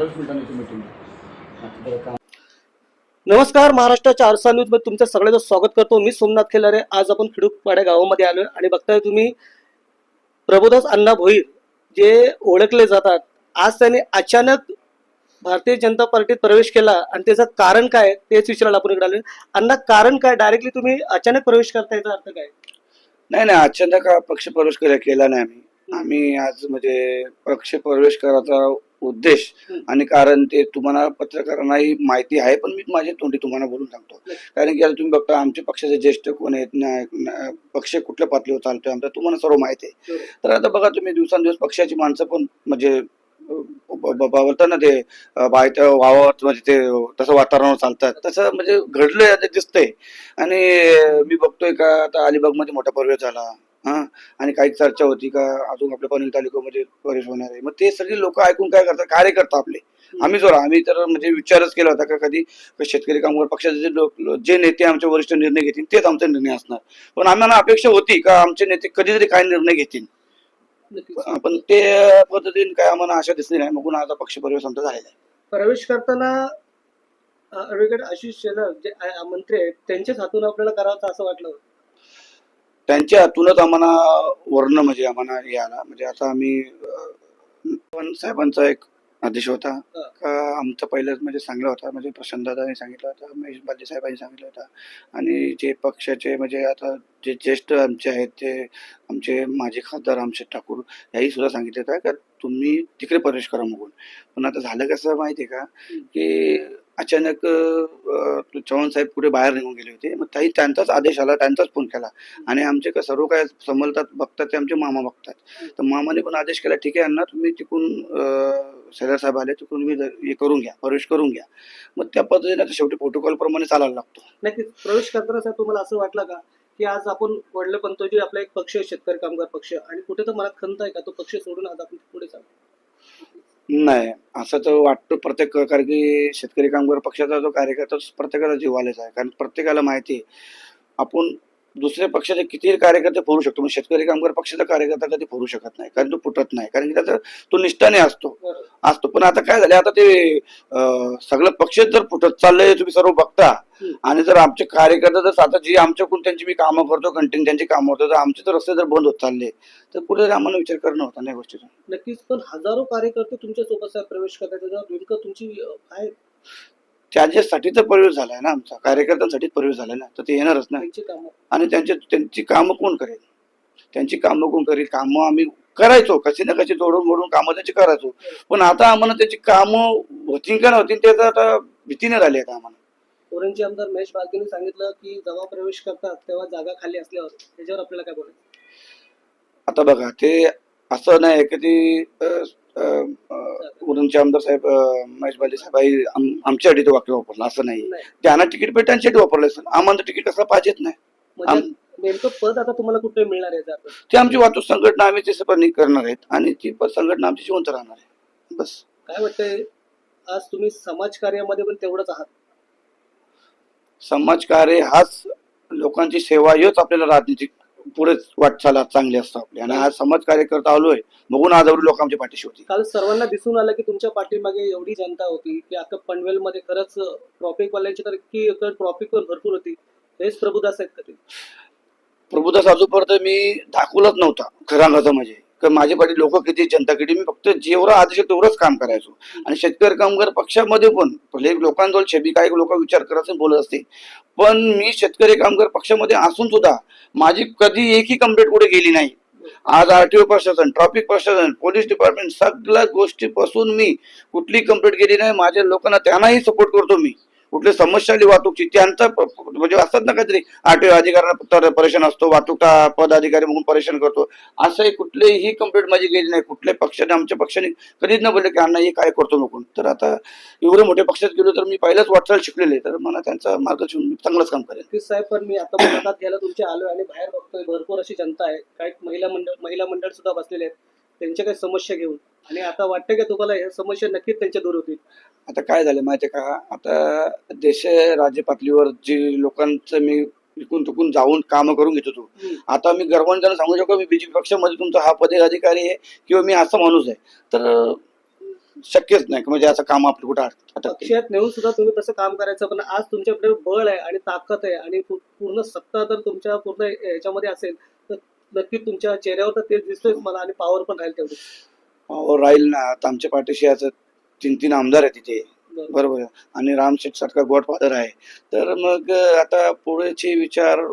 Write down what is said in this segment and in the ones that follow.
पंधरा मिनिटांची मीटिंग नमस्कार महाराष्ट्राच्या आरसा न्यूजमध्ये तुमचं सगळ्यांचं स्वागत करतो. मी सोमनाथ खेलारे. आज आपण खिडूकपाड्या गावामध्ये आलोय आणि बघताय तुम्ही प्रभुदास अण्णा भोईर जे ओळखले जातात. आज त्यांनी अचानक भारतीय जनता पार्टीत प्रवेश केला आणि त्याचं कारण काय तेच विचारायला आपण इकडे आलोय. अण्णा कारण काय? डायरेक्टली तुम्ही अचानक प्रवेश करता याचा अर्थ काय? नाही नाही अचानक हा पक्ष प्रवेश केला केला नाही आम्ही. आम्ही आज म्हणजे पक्ष प्रवेश करायचा उद्देश. आणि कारण ते तुम्हाला पत्रकारांनाही माहिती आहे पण मी माझ्या तोंडी तुम्हाला बोलून सांगतो. कारण की आता तुम्ही बघता आमच्या पक्षाचे ज्येष्ठ कोण आहेत पक्ष कुठल्या पातळीवर चालतोय आमचा तुम्हाला सर्व माहिती आहे. तर आता बघा तुम्ही दिवसांदिवस पक्षाची माणसं पण म्हणजे अं, ब- ब- बोलतात ना ते बाहेर वावरत म्हणजे ते तसं वातावरणावर चालतात. तसं म्हणजे घडलंय दिसतंय. आणि मी बघतोय का आता अलिबागमध्ये मोठा प्रवेश झाला. हा? आणि काही चर्चा होती का? अजून आपल्या पनवेल तालुक्यामध्ये प्रवेश होणार आहे. मग ते सगळे लोक ऐकून काय करतात? कार्यकर्ता आपले. आम्ही जर आम्ही तर म्हणजे विचारच केला होता का कधी? शेतकरी कामगार पक्षाचे जे लोक जे नेते आमचे वरिष्ठ निर्णय घेतील तेच आमचा निर्णय असणार. पण आम्हाला अपेक्षा होती का आमचे नेते कधीतरी काय निर्णय घेतील. पण ते पद्धतीने काय आम्हाला आशा दिसली नाही. मग आता पक्ष प्रवेश आमचा झालेला आहे. प्रवेश करताना शेलार जे मंत्री आहेत त्यांच्याच हातून आपल्याला करावं असं वाटलं त्यांच्या हातूनच आम्हाला वर्ण म्हणजे आम्हाला हे आला म्हणजे आता आम्ही पण साहेबांचा एक आदेश होता. का आमचं पहिलंच म्हणजे सांगलं होता. म्हणजे प्रशांत दादांनी सांगितलं होतं महेश बाले साहेबांनी सांगितलं होतं. आणि जे पक्षाचे म्हणजे आता जे ज्येष्ठ आमचे आहेत ते आमचे माजी खासदार रामशेठ ठाकूर याही सुद्धा सांगितलं होतं. का तुम्ही तिकडे प्रवेश करा म्हणून. पण आता झालं कसं माहिती आहे का की अचानक चव्हाण साहेब पुढे बाहेर निघून गेले होते. मग ताई त्यांचाच आदेश आला त्यांचाच फोन केला. आणि आमचे का सर्व काय समजतात बघतात ते आमचे मामा बघतात. तर मामाने पण आदेश केला ठीक आहे अण्णा तुम्ही तिकून सैदार साहेब आले तिकून मी हे करून घ्या प्रवेश करून घ्या. मग त्या पद्धतीने शेवटी प्रोटोकॉल प्रमाणे चालायला लागतो. नक्कीच. प्रवेश करताना साहेब तुम्हाला असं वाटलं का की आज आपण वडलं पंतो जी आपला एक पक्ष आहे शेतकरी कामगार पक्ष. आणि कुठे तर मनात खंत आहे का? तो पक्ष सोडून आज आपण पुढे चालू नाही. असं तर वाटतं प्रत्येक कारण की शेतकरी कामगार पक्षाचा जो कार्यकर्ता प्रत्येकाला जीवालेच आहे. कारण प्रत्येकाला माहिती आहे आपण दुसऱ्या पक्षाचे किती कार्यकर्ते फोडू शकतो? म्हणजे शेतकरी कामगार पक्षाचा कार्यकर्ता कधी फोडू शकत नाही कारण तो फुटत नाही. कारण की त्याचा तो निष्ठाने असतो. असतो. पण आता काय झालं आता ते सगळं पक्ष जर फुटत चाललंय तुम्ही सर्व बघता. आणि जर आमचे कार्यकर्ते जर आता जी आमच्याकडून त्यांची मी कामं करतो कंटिन्यू त्यांची कामं होतो तर आमचे जर रस्ते जर बंद होत चालले तर कुठेतरी आम्हाला विचार करणं होता नाही गोष्टीचा? नक्कीच. पण हजारो कार्यकर्ते तुमच्यासोबत प्रवेश करतात. नेमकं तुमची काय त्याच्यासाठी तर प्रवेश झालाय ना आमचा. कार्यकर्त्यांसाठी प्रवेश झालाय ना. तर ते येणारच ना. आणि त्यांचे त्यांची कामं कोण करेल? त्यांची कामं कोण करेल? कामं आम्ही करायचो. कशी ना कशी जोडून मोडून कामं त्यांची करायचो. पण आता आम्हाला त्याची कामं होतील का नव्हतील त्याचं आता भीतीने राहिली आता आम्हाला. ओरंची आमदार महेश बालकेने सांगितलं की जेव्हा प्रवेश करतात तेव्हा जागा खाली असल्यावर. त्याच्यावर आपल्याला काय बोलायचं? आता बघा ते असं नाही की ती उरणचे आमदार साहेब महेश बाले साहेब आमच्यासाठी ते वाक्य वापरलं असं नाही. त्यांना तिकीट भेट त्यांच्यासाठी वापरलं असेल आम्हाला तिकीट कसं पाहिजेच नाही. नेमकं पद आता तुम्हाला कुठे मिळणार आहे? ती आमची वाहतूक संघटना आम्ही ते सगळं करणार आहेत. आणि ती प- संघटना आमची जिवंत राहणार आहे. बस. काय वाटतंय आज तुम्ही समाजकार्यामध्ये पण तेवढंच आहात. समाजकार्य हाच लोकांची सेवा हेच आपल्याला राजनीतिक पुढे वाटचाल चांगली असतं आपली. आणि आज समाजकार्य करत आलोय बघून आज एवढे लोक आमच्या पाठीशी होती. काल सर्वांना दिसून आलं की तुमच्या पाठीमागे एवढी जनता होती की आता पनवेलमध्ये खरंच ट्रॉफिक वाल्यांची तर इतकी ट्रॉफिक पण भरपूर होती. हेच प्रभुदास आहेत का ते? प्रभुदास अजूनपर्यंत मी दाखवलंच नव्हता खरं म्हणजे. का माझे पाठी लोक किती जनता किती? मी फक्त जेवढं आदेश तेवढंच काम करायचो. आणि शेतकरी कामगार पक्षामध्ये पण भले लोकांजवळ छबी काही लोक विचार करत बोलत असते पण मी शेतकरी कामगार पक्षामध्ये असून सुद्धा माझी कधी एकही कंप्लेंट कुठे गेली नाही. आज आरटीओ प्रशासन ट्रॅफिक प्रशासन पोलीस डिपार्टमेंट सगळ्या गोष्टीपासून मी कुठली कंप्लेंट केली नाही. माझ्या लोकांना त्यांनाही सपोर्ट करतो मी. कुठली समस्या आली वाहतूकची त्यांचा म्हणजे असतात ना काहीतरी आरटीओ अधिकाऱ्यांना परेशान असतो वाहतूक पदाधिकारी म्हणून परेशान करतो. असंही कुठलीही कंप्लेंट माझी गेली नाही. कुठल्याही पक्षाने आमच्या पक्षाने कधीच न बोलले की अण्णा हे काय करतो नको. तर आता एवढे मोठ्या पक्षात गेलो तर मी पहिल्याच वाटचाल शिकलेले तर मला त्यांचा मार्गदर्शन चांगलंच काम करेल साहेब पण मी आता मुलाखत घ्यायला तुमच्या आलो आणि बाहेर बघतोय भरपूर अशी जनता आहे. काही महिला मंडळ महिला मंडळ सुद्धा बसलेले आहेत. त्यांच्या काही समस्या घेऊन. आणि आता वाटतं का तुम्हाला ह्या समस्या नक्कीच त्यांच्या दूर होतील. आता काय झालं माहितीये का? आता देश राज्य पातळीवर जी लोकांचं मी इकून तुकून जाऊन काम करून घेत होतो. आता मी गर्वाने त्यांना सांगू शकतो मी बीजेपी पक्षामध्ये तुमचा हा पदाधिकारी आहे किंवा मी असा माणूस आहे. तर शक्यच नाही म्हणजे असं काम आपलं कुठं पक्षात नेऊन सुद्धा तुम्ही तसं काम करायचं पण आज तुमच्याकडे बळ आहे आणि ताकद आहे आणि पू- पूर्ण सत्ता जर तुमच्या पूर्ण याच्यामध्ये असेल तर नक्की तुमच्या चेहऱ्यावर तर तेच दिसतोय मला आणि पॉवर पण राहील तेवढी राहील ना. आता आमच्या पाठीशी आज तीन तीन आमदार आहे तिथे बरोबर. आणि राम शेठ सारखा गॉडफादर आहे. तर मग आता पुढेचे विचार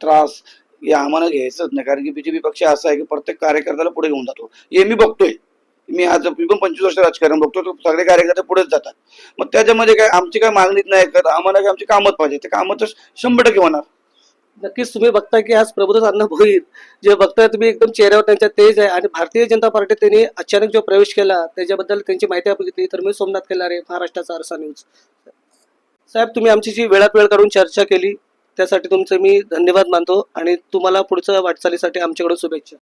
त्रास हे आम्हाला घ्यायचंच नाही. कारण की बीजेपी पक्ष असा आहे की प्रत्येक कार्यकर्त्याला पुढे घेऊन जातो. हे मी बघतोय. मी आज मी पण पंचवीस वर्ष राजकारण बघतो. तर सगळे कार्यकर्ते पुढेच जातात. मग त्याच्यामध्ये काय आमची काय मागणीच नाही. करत आम्हाला काय आमची कामच पाहिजे. ते कामं तर शंभर टक्के होणार. नक्कीच तुम्ही बघताय की आज प्रबोधन अण्णा भोईर जे बघताय तुम्ही एकदम चेहऱ्यावर त्यांच्या तेज आहे आणि भारतीय जनता पार्टीत त्यांनी अचानक जो प्रवेश केला त्याच्याबद्दल त्यांची माहिती बघितली तर मी सोमनाथ केलारे महाराष्ट्राचा आरसा न्यूज. साहेब तुम्ही आमची जी वेळात वेळ काढून चर्चा केली त्यासाठी तुमचे मी धन्यवाद मानतो आणि तुम्हाला पुढच्या वाटचालीसाठी आमच्याकडून शुभेच्छा.